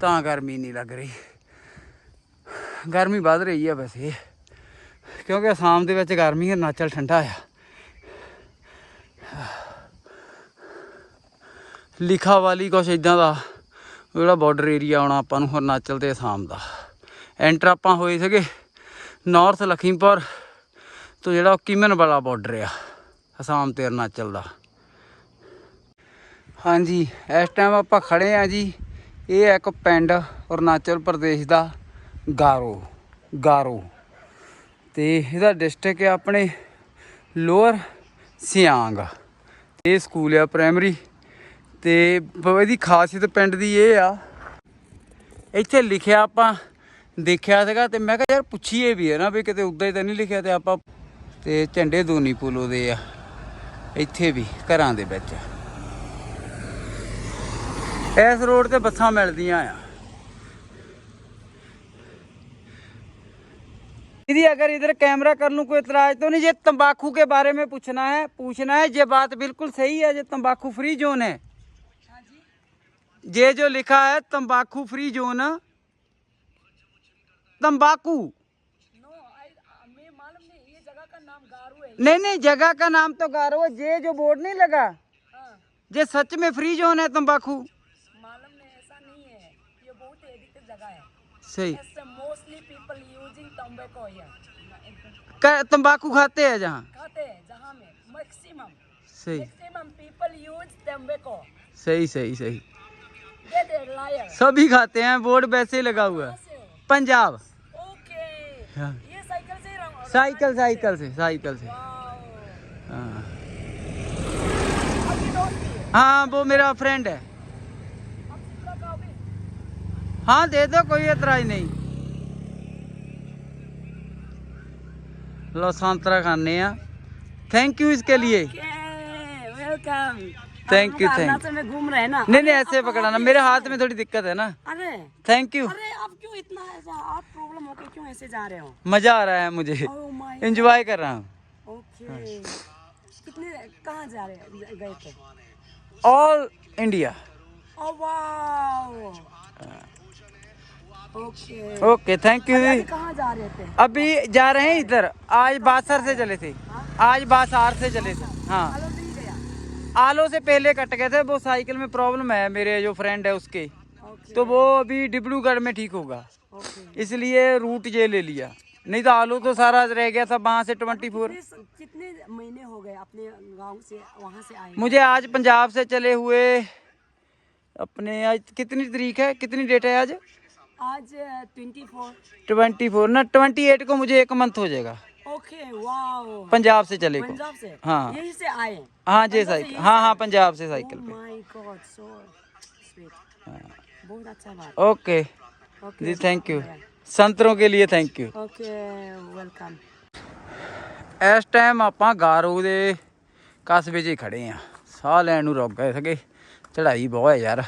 ਤਾਂ ਗਰਮੀ ਨਹੀਂ ਲੱਗ ਰਹੀ। ਗਰਮੀ ਵੱਧ ਰਹੀ ਆ ਵੈਸੇ। ਕਿਉਂਕਿ ਅਸਾਮ ਦੇ ਵਿੱਚ ਗਰਮੀ ਹੈ ਅਰੁਣਾਚਲ ਠੰਡਾ ਆ। ਲਿਖਾ ਵਾਲੀ ਕੁਛ ਇਦਾਂ ਦਾ, ਜਿਹੜਾ ਬਾਰਡਰ ਏਰੀਆ ਆਉਣਾ ਆਪਾਂ ਨੂੰ ਅਰੁਣਾਚਲ ਤੇ ਅਸਾਮ ਦਾ। ਐਂਟਰ ਆਪਾਂ ਹੋਏ ਸੀਗੇ ਨਾਰਥ ਲਖੀਮਪੁਰ ਤੋਂ ਜਿਹੜਾ ਕਿਮਨ ਵਾਲਾ ਬਾਰਡਰ ਆ ਅਸਾਮ ਤੇ ਅਰੁਣਾਚਲ ਦਾ। ਹਾਂਜੀ, ਇਸ ਟਾਈਮ ਆਪਾਂ ਖੜੇ ਆ ਜੀ, ਇਹ ਇੱਕ ਪਿੰਡ, ਅਰੁਣਾਚਲ ਪ੍ਰਦੇਸ਼ ਦਾ। ਗਾਰੋ ਗਾਰੋ। ਤੇ ਇਹਦਾ ਡਿਸਟ੍ਰਿਕਟ ਹੈ ਆਪਣੇ ਲੋਅਰ ਸਿਆਂਗ। ਇਹ ਸਕੂਲ ਆ ਪ੍ਰਾਇਮਰੀ ਤੇ ਇਹਦੀ ਖਾਸੀਅਤ ਪਿੰਡ ਦੀ ਇਹ ਆ। ਇੱਥੇ ਲਿਖਿਆ ਆਪਾਂ, ਦੇਖਿਆ ਸੀਗਾ ਤੇ ਮੈਂ ਕਿਹਾ ਯਾਰ ਪੁੱਛੀਏ ਵੀ ਹੈ ਨਾ ਵੀ ਕਿਤੇ ਉਦਾਂ ਹੀ ਤਾਂ ਨਹੀਂ ਲਿਖਿਆ ਤੇ ਆਪਾਂ ਤੇ ਝੰਡੇ ਦੋਨੀ ਪੁਲੋ ਦੇ ਆ। ਇੱਥੇ ਵੀ, ਘਰਾਂ ਦੇ ਵਿੱਚ। ਇਸ ਰੋਡ ਤੇ ਬੱਸਾਂ ਮਿਲਦੀਆਂ ਆ। दीदी अगर इधर कैमरा कर लूँ कोई इतराज तो नहीं ये तंबाकू के बारे में पूछना है पूछना है ये बात बिल्कुल सही है ये तंबाकू फ्री जोन है। ये जो लिखा है तंबाकू फ्री जोन तंबाकू। नहीं नहीं जगह का नाम तो गारो है ये जो बोर्ड नहीं लगा ये सच में फ्री जोन है तंबाकू मालूम नहीं ऐसा नहीं है ये बहुत एडिक्टिव जगह है सही। तंबाकू खाते हैं जहाँ? खाते हैं जहाँ में मैक्सिमम सही। मैक्सिमम पीपल यूज़ टम्बेको सही सही सही। सभी खाते हैं बोर्ड वैसे लगा हुआ है। पंजाब। ओके हाँ। ये साइकिल से साइकिल साइकिल से साइकिल से। हाँ। है वो मेरा फ्रेंड है। हाँ दे दो कोई एतराज़ नहीं। लो संतरा खाने हैं। थैंक यू इसके लिए। वेलकम you, thank अरुणाचल में घूम रहे ना। नहीं नहीं ऐसे पकड़ाना। मेरे हाथ में थोड़ी दिक्कत है ना। अरे। थैंक यू अरे आप क्यों इतना ऐसा? आप प्रॉब्लम होके क्यों ऐसे जा रहे हो? मज़ा आ रहा है मुझे। एंजॉय कर रहा हूँ। ओके कितने कहाँ जा रहे हैं? गए थे? All India oh wow okay. Okay thank you कहाँ जा रहे थे? अभी जा रहे हैं इधर। आज बासर से चले थे। आज बासार से चले थे। हाँ। आलो से पहले कट गए थे वो साइकिल में प्रॉब्लम है मेरे जो फ्रेंड है उसके। तो वो अभी डिब्रूगढ़ में ठीक होगा। इसलिए रूट ये ले लिया। नहीं तो आलू तो सारा रह गया था वहाँ से ट्वेंटी फोर कितने कितने महीने हो गए अपने गाँव से वहाँ से आए? मुझे आज पंजाब से चले हुए अपने आज कितनी तारीख है? कितनी डेट है आज? आज ट्वेंटी फोर ट्वेंटी फोर ना ट्वेंटी एट को मुझे एक मंथ हो जाएगा ओके वाओ पंजाब से चले को पंजाब से हाँ। यहीं से आए हाँ जी साइकिल हाँ हाँ पंजाब से साइकिल पे माय गॉड सो स्वीट बहुत अच्छा बात ओके ओके जी थैंक यू ਸੰਤਰੋਂ ਕੇ ਲਈ ਥੈਂਕ ਯੂ ओके वेलकम ਇਸ ਟਾਈਮ ਆਪਾਂ ਗਾਰੋ ਦੇ ਕਸਬੇ 'ਚ ਹੀ ਖੜੇ ਆ ਸਾਹ ਲੈਣ ਨੂੰ ਰੁਕ ਗਏ ਸੀਗੇ ਚੜ੍ਹਾਈ ਬਹੁਤ ਹੈ ਯਾਰ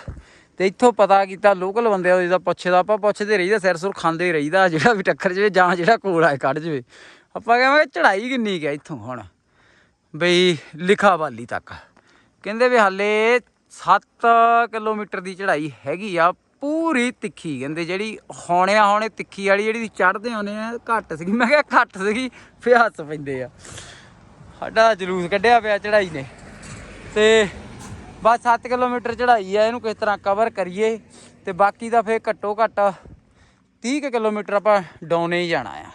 ਤੇ ਇੱਥੋਂ ਪਤਾ ਕੀਤਾ ਲੋਕਲ ਬੰਦੇ ਆ ਜਿਹਦਾ ਪੁੱਛਦਾ, ਆਪਾਂ ਪੁੱਛਦੇ ਰਹੀਦਾ, ਸਿਰ ਸੁਰ ਖਾਂਦੇ ਰਹੀਦਾ, ਜਿਹੜਾ ਵੀ ਟੱਕਰ ਜਵੇ ਜਾਂ ਜਿਹੜਾ ਕੋਲ ਆਏ ਕੱਢ ਜਵੇ। ਆਪਾਂ ਕਹਿੰਦੇ ਚੜ੍ਹਾਈ ਕਿੰਨੀ ਕੁ ਇੱਥੋਂ ਹੁਣ? ਬਈ ਲਿਖਾ ਲਿਖਾਵਾਲੀ ਤੱਕ। ਕਹਿੰਦੇ ਵੀ ਹਾਲੇ 7 ਕਿਲੋਮੀਟਰ ਦੀ ਚੜ੍ਹਾਈ ਹੈਗੀ ਆ, ਪੂਰੀ ਤਿੱਖੀ। ਕਹਿੰਦੇ ਜਿਹੜੀ ਹੌਣਿਆ ਹੌਣੇ ਤਿੱਖੀ ਵਾਲੀ ਜਿਹੜੀ ਚੜ੍ਹਦੇ ਆਉਂਦੇ ਆ, ਘੱਟ ਸੀਗੀ। ਮੈਂ ਕਿਹਾ ਘੱਟ ਸੀਗੀ, ਫਿਰ ਹੱਸ ਪੈਂਦੇ ਆ। ਸਾਡਾ ਜਲੂਸ ਕੱਢਿਆ ਪਿਆ ਚੜ੍ਹਾਈ ਨੇ। ਤੇ ਬਸ 7 ਕਿਲੋਮੀਟਰ ਚੜ੍ਹਾਈ ਆ, ਇਹਨੂੰ ਕਿਸ ਤਰ੍ਹਾਂ ਕਵਰ ਕਰੀਏ? ਤੇ ਬਾਕੀ ਦਾ ਫੇਰ ਘੱਟੋ ਘੱਟ 30 ਕੁ ਕਿਲੋਮੀਟਰ ਆਪਾਂ ਡਾਊਨੇ ਹੀ ਜਾਣਾ ਆ।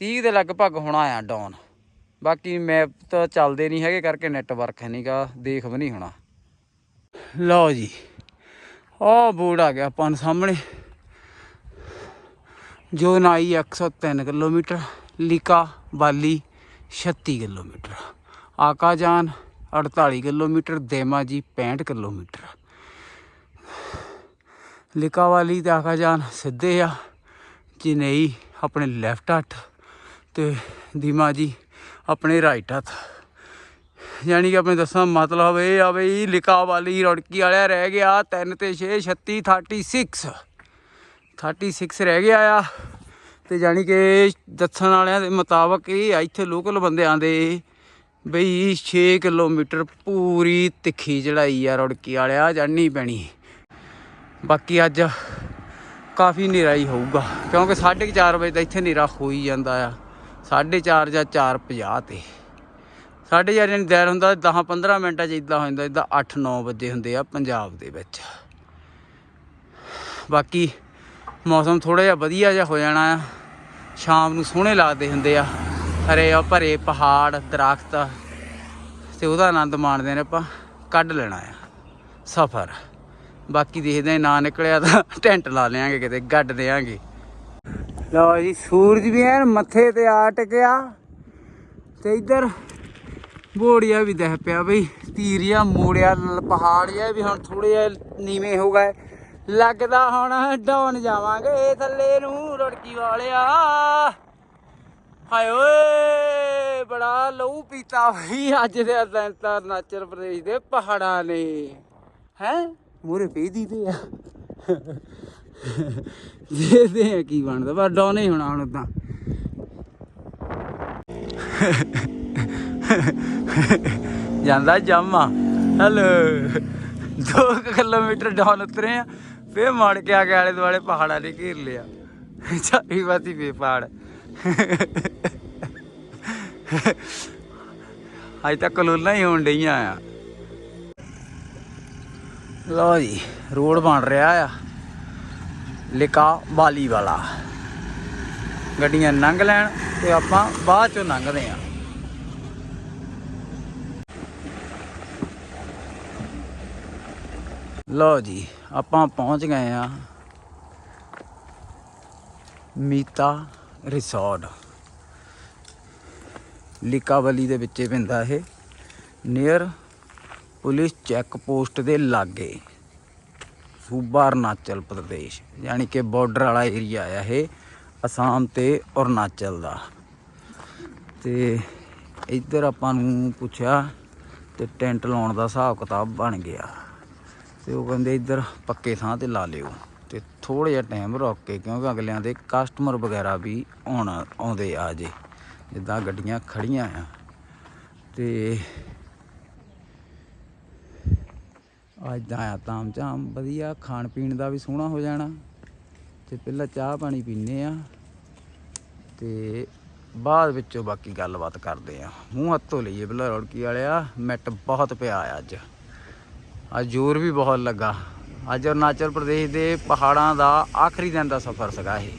30 ਦੇ ਲਗਭਗ ਹੋਣਾ ਆ ਡਾਊਨ ਬਾਕੀ ਮੈਪ ਤਾਂ ਚੱਲਦੇ ਨਹੀਂ ਹੈਗੇ ਕਰਕੇ ਨੈਟਵਰਕ ਹੈ ਨਹੀਂਗਾ ਦੇਖ ਵੀ ਨਹੀਂ ਹੋਣਾ। ਲਓ ਜੀ, ਆਹ ਬੋਰਡ ਆ ਗਿਆ ਆਪਾਂ ਨੂੰ ਸਾਹਮਣੇ। ਜੋ ਨਾਈ 103 ਕਿਲੋਮੀਟਰ, ਲਿਕਾ ਬਾਲੀ 36 ਕਿਲੋਮੀਟਰ। ਆਕਾਜਾਨ 48 ਕਿਲੋਮੀਟਰ, ਦੇਮਾ ਜੀ 65 ਕਿਲੋਮੀਟਰ। ਲਿਕਾ ਵਾਲੀ ਤੇ ਆਕਾਜਾਨ ਸਿੱਧੇ ਆ। ਚੇਨਈ ਆਪਣੇ ਲੈਫਟ ਹੱਥ ਤੇ ਦੀਮਾ ਜੀ ਆਪਣੇ ਰਾਈਟ ਹੱਥ। ਯਾਨੀ ਕਿ ਆਪਣੇ ਦੱਸਾਂ ਮਤਲਬ ਇਹ ਆ ਬਈ ਲਿਕਾ ਵਾਲੀ ਰੁੜਕੀ ਵਾਲਿਆ ਰਹਿ ਗਿਆ 3 ਤੇ 6 36 36 36 ਰਹਿ ਗਿਆ ਆ। ਤੇ ਯਾਨੀ ਕਿ ਦੱਸਣ ਵਾਲਿਆਂ ਦੇ ਮੁਤਾਬਕ ਇਹ ਇੱਥੇ ਲੋਕਲ ਬੰਦਿਆਂ ਦੇ ਬਈ 6 ਕਿਲੋਮੀਟਰ ਪੂਰੀ ਤਿੱਖੀ ਚੜਾਈ ਆ ਰੁੜਕੀ ਵਾਲਿਆ ਚੜ੍ਹਨੀ ਪੈਣੀ। ਬਾਕੀ ਅੱਜ ਕਾਫੀ ਹਨੇਰਾ ਹੀ ਹੋਊਗਾ, ਕਿਉਂਕਿ 4:30 ਵਜੇ ਤਾਂ ਇੱਥੇ ਹਨੇਰਾ ਹੋ ਹੀ ਜਾਂਦਾ ਆ। 4:30 ਜਾਂ 4:50 ਤੇ। ਸਾਢੇ ਚਾਰ ਜਣ ਦਰ ਹੁੰਦਾ 10 15 ਮਿੰਟਾਂ 'ਚ ਇਦਾਂ ਹੋ ਜਾਂਦਾ ਇਦਾਂ 8 9 ਵਜੇ ਹੁੰਦੇ ਆ ਪੰਜਾਬ ਦੇ ਵਿੱਚ। ਬਾਕੀ ਮੌਸਮ ਥੋੜਾ ਜਿਹਾ ਵਧੀਆ ਜਿਹਾ ਹੋ ਜਾਣਾ ਆ। ਸ਼ਾਮ ਨੂੰ ਸੋਹਣੇ ਲੱਗਦੇ ਹੁੰਦੇ ਆ। ਹਰੇ ਆ, ਭਰੇ ਪਹਾੜ, ਦਰਖਤ, ਤੇ ਉਹਦਾ ਆਨੰਦ ਮਾਣਦੇ ਨੇ ਆਪਾਂ। ਕੱਢ ਲੈਣਾ ਆ। ਸਫ਼ਰ। ਬਾਕੀ ਦੇਖਦੇ ਨਾ ਨਿਕਲਿਆ ਤਾਂ ਟੈਂਟ ਲਾ ਲਿਆਂਗੇ ਕਿਤੇ, ਗੱਡ ਦੇਾਂਗੇ ਲਓ ਜੀ, ਸੂਰਜ ਵੀ ਐਨ ਮੱਥੇ ਤੇ ਆ ਟਕਿਆ। ਤੇ ਇੱਧਰ ਬੋੜੀਆ ਵੀ ਦਿਖ ਪਿਆ ਬਈ। ਤੀਰੀਆ, ਮੋੜਿਆ, ਲ- ਪਹਾੜ ਜਿਹਾ ਵੀ ਹੁਣ ਥੋੜੇ ਜਿਹਾ ਨੀਵੇਂ ਹੋ ਗਏ। ਲੱਗਦਾ ਹੁਣ ਡਾਉਣ ਜਾਵਾਂਗੇ ਥੱਲੇ ਨੂੰ, ਰੜਕੀ ਵਾਲਿਆ। ਹਾਏ ਓਏ, ਬੜਾ ਲਹੂ ਪੀਤਾ ਹੋਈ ਅੱਜ ਦੇ ਅਦੰਤਾ ਅਰੁਣਾਚਲ ਪ੍ਰਦੇਸ਼ ਦੇ ਪਹਾੜਾਂ ਨੇ। ਹੈ? ਮੂਰੇ ਪੀਦੀ ਤੇ ਆ। ਦੇਖਦੇ ਆ ਕੀ ਬਣਦਾ, ਪਰ ਡਾਉਨੇ ਹੋਣਾ ਹੁਣ ਉਦਾਂ ਜਾਂਦਾ ਜਾਮਾ ਹੈਲੋ 2 ਕਿਲੋਮੀਟਰ ਡਾਊਨ ਉਤਰੇ ਆ, ਫੇਰ ਮੜ ਕੇ ਆ ਕੇ ਆਲੇ ਦੁਆਲੇ ਪਹਾੜਾਂ ਨੇ ਘੇਰ ਲਿਆ। ਚਾਹੀ ਬਾਤੀ ਫੇ ਪਹਾੜ। ਅੱਜ ਤੱਕ ਕਲੋਲਾਂ ਹੀ ਹੋਣ ਡਈਆਂ ਆ। ਲਓ ਜੀ, ਰੋਡ ਬਣ ਰਿਹਾ ਆ। ਲਿਕਾ ਬਾਲੀ ਵਾਲਾ। ਗੱਡੀਆਂ ਲੰਘ ਲੈਣ ਤੇ ਆਪਾਂ ਬਾਅਦ ਚੋਂ ਲੰਘਦੇ ਆ। ਲਓ ਜੀ, ਆਪਾਂ ਪਹੁੰਚ ਗਏ ਆ। ਮੀਤਾ ਰਿਸੋਰਟ। ਲਿਕਾਵਲੀ ਦੇ ਵਿੱਚੇ ਪੈਂਦਾ ਇਹ। ਨੀਅਰ ਪੁਲਿਸ ਚੈੱਕ ਪੋਸਟ ਦੇ ਲਾਗੇ। ਸੂਬਾ ਅਰੁਣਾਚਲ ਪ੍ਰਦੇਸ਼, ਯਾਨੀ ਕਿ ਬਾਰਡਰ ਵਾਲਾ ਏਰੀਆ ਆ ਇਹ, ਅਸਾਮ ਤੇ ਅਰੁਣਾਚਲ ਦਾ। ਤੇ ਇੱਧਰ ਆਪਾਂ ਨੂੰ ਪੁੱਛਿਆ ਤੇ ਟੈਂਟ ਲਾਉਣ ਦਾ ਹਿਸਾਬ ਕਿਤਾਬ ਬਣ ਗਿਆ। ਤੇ ਉਹ ਕਹਿੰਦੇ ਇੱਧਰ ਪੱਕੇ ਥਾਂ ਤੇ ਲਾ ਲਿਓ। ਥੋੜਾ ਜਿਹਾ ਟਾਈਮ ਰੋਕ ਕੇ, ਕਿਉਂਕਿ ਅਗਲਿਆਂ ਦੇ ਕਸਟਮਰ ਵਗੈਰਾ ਵੀ ਆਉਣਾ, ਆਉਂਦੇ ਆ ਜੇ। ਜਿੱਦਾਂ ਗੱਡੀਆਂ ਖੜੀਆਂ ਆ। ਤੇ ਅੱਜ ਦਾ ਆ ਤਾਮ ਝਾਮ ਵਧੀਆ ਖਾਣ ਪੀਣ ਦਾ ਵੀ ਸੋਹਣਾ ਹੋ ਜਾਣਾ। ਤੇ ਪਹਿਲਾਂ ਚਾਹ ਪਾਣੀ ਪੀਨੇ ਆ। ਤੇ ਬਾਅਦ ਵਿੱਚੋਂ ਬਾਕੀ ਗੱਲਬਾਤ ਕਰਦੇ ਆ। ਮੂੰਹ ਹੱਥੋਂ ਲਈਏ ਪਹਿਲਾਂ ਰੌੜਕੀ ਵਾਲਿਆ, ਮਿੱਟ ਬਹੁਤ ਪਿਆ ਅੱਜ। ਅੱਜ ਜ਼ੋਰ ਵੀ ਬਹੁਤ ਲੱਗਾ। ਅੱਜ ਅਰੁਣਾਚਲ ਪ੍ਰਦੇਸ਼ ਦੇ ਪਹਾੜਾਂ ਦਾ ਆਖਰੀ ਦਿਨ ਦਾ ਸਫ਼ਰ ਸੀਗਾ ਇਹ।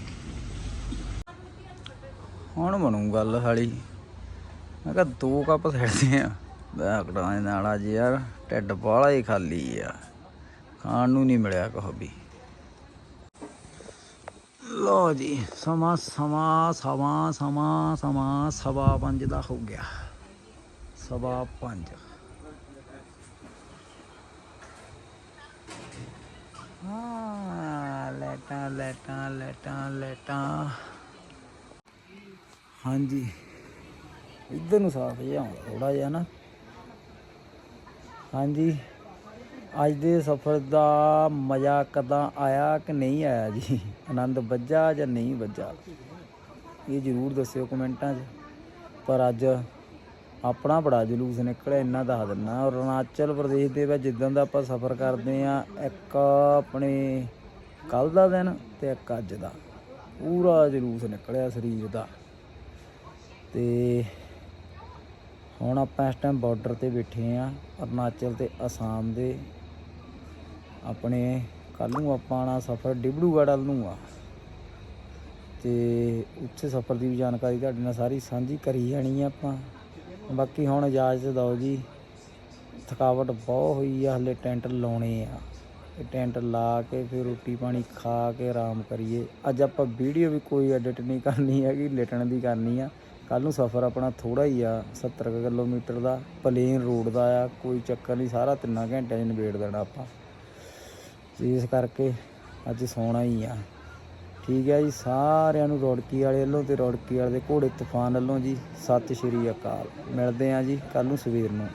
ਹੁਣ ਬਣੂ ਗੱਲ ਹਾਲੀ ਮੈਂ ਕਿਹਾ ਦੋ ਕੱਪ ਸੈੜਦੇ ਆ। ਬੈਕੜਾ ਨਾਲ ਅੱਜ ਯਾਰ, ਢਿੱਡ ਬਾਲਾ ਹੀ ਖਾਲੀ ਆ। ਖਾਣ ਨੂੰ ਨਹੀਂ ਮਿਲਿਆ ਕੁਝ ਵੀ। ਲੋ ਜੀ, ਸਮਾ ਸਮਾ ਸਵਾ ਸਮਾ ਸਮਾ ਸਵਾ ਪੰਜ ਦਾ ਹੋ ਗਿਆ। ਸਵਾ ਪੰਜ। ਲੈਟਾਂ ਲੈਟਾਂ ਲੈਟਾਂ ਲੈਟਾਂ ਹਾਂਜੀ। ਇੱਧਰ ਨੂੰ ਸਾਫ਼ ਜਿਹਾ ਆਉਂਦਾ ਥੋੜਾ ਜਿਹਾ ਨਾ। ਹਾਂਜੀ। ਅੱਜ ਦੇ ਸਫ਼ਰ ਦਾ ਮਜ਼ਾ ਕਦਾਂ ਆਇਆ ਕਿ ਨਹੀਂ ਆਇਆ ਜੀ? ਆਨੰਦ ਵੱਜਾ ਜਾਂ ਨਹੀਂ ਵੱਜਾ? ਇਹ ਜਰੂਰ ਦੱਸਿਓ ਕਮੈਂਟਾਂ 'ਚ। ਪਰ ਅੱਜ ਆਪਣਾ ਬੜਾ ਜਲੂਸ ਨਿਕਲਿਆ, ਇੰਨਾ ਦੱਸ ਦਿੰਨਾ ਅਰੁਣਾਚਲ ਪ੍ਰਦੇਸ਼ ਦੇ ਵਿੱਚ ਜਿੱਦਾਂ ਦਾ ਆਪਾਂ ਸਫ਼ਰ ਕਰਦੇ ਆ ਇੱਕ ਆਪਣੇ ਕੱਲ ਦਾ ਦਿਨ ਤੇ ਇੱਕ ਅੱਜ ਦਾ। ਪੂਰਾ ਜਲੂਸ ਨਿਕਲਿਆ ਸਰੀਰ ਦਾ। ਤੇ ਹੁਣ ਆਪਾਂ ਇਸ ਟਾਈਮ ਬਾਰਡਰ ਤੇ ਬੈਠੇ ਆ, ਅਰੁਣਾਚਲ ਤੇ ਅਸਾਮ ਦੇ। ਆਪਣੇ ਕੱਲ ਨੂੰ ਆਪਾਂ ਆਣਾ ਸਫ਼ਰ ਡਿਬੜੂਗੜ੍ਹ ਵੱਲ ਨੂੰ ਆ। ਤੇ ਉੱਥੇ ਸਫ਼ਰ ਦੀ ਵੀ ਜਾਣਕਾਰੀ ਤੁਹਾਡੇ ਨਾਲ ਸਾਰੀ ਸਾਂਝੀ ਕਰੀ ਜਾਣੀ ਆ ਆਪਾਂ। ਬਾਕੀ ਹੁਣ ਇਜਾਜ਼ਤ ਦਿਓ ਜੀ। ਥਕਾਵਟ ਬਹੁਤ ਹੋਈ ਆ, ਹਲੇ ਟੈਂਟ ਲਾਉਣੇ ਆ। ਇਹ ਟੈਂਟ ਲਾ ਕੇ ਫਿਰ ਰੋਟੀ ਪਾਣੀ ਖਾ ਕੇ ਆਰਾਮ ਕਰੀਏ। ਅੱਜ ਆਪਾਂ ਵੀਡੀਓ ਵੀ ਕੋਈ ਐਡਿਟ ਨਹੀਂ ਕਰਨੀ ਹੈਗੀ, ਲਿਟਣ ਦੀ ਕਰਨੀ ਆ। ਕੱਲ ਨੂੰ ਸਫ਼ਰ ਆਪਣਾ ਥੋੜਾ ਹੀ ਆ 70 ਕੁ ਕਿਲੋਮੀਟਰ ਦਾ ਪਲੇਨ ਰੋਡ ਦਾ ਆ, ਕੋਈ ਚੱਕਰ ਨਹੀਂ, ਸਾਰਾ ਤਿੰਨਾਂ ਘੰਟਿਆਂ 'ਚ ਨਿਬੇੜ ਦੇਣਾ ਆਪਾਂ। ਇਸ ਕਰਕੇ ਅੱਜ ਸੌਣਾ ਹੀ ਆ। ਠੀਕ ਹੈ ਜੀ, ਸਾਰਿਆਂ ਨੂੰ ਰੌੜਕੀ ਵਾਲੇ ਵੱਲੋਂ ਤੇ ਰੌੜਕੀ ਵਾਲੇ ਦੇ ਘੋੜੇ ਤੂਫਾਨ ਵੱਲੋਂ ਜੀ, ਸਤਿ ਸ਼੍ਰੀ ਅਕਾਲ। ਮਿਲਦੇ ਆ ਜੀ ਕੱਲ ਨੂੰ ਸਵੇਰ ਨੂੰ।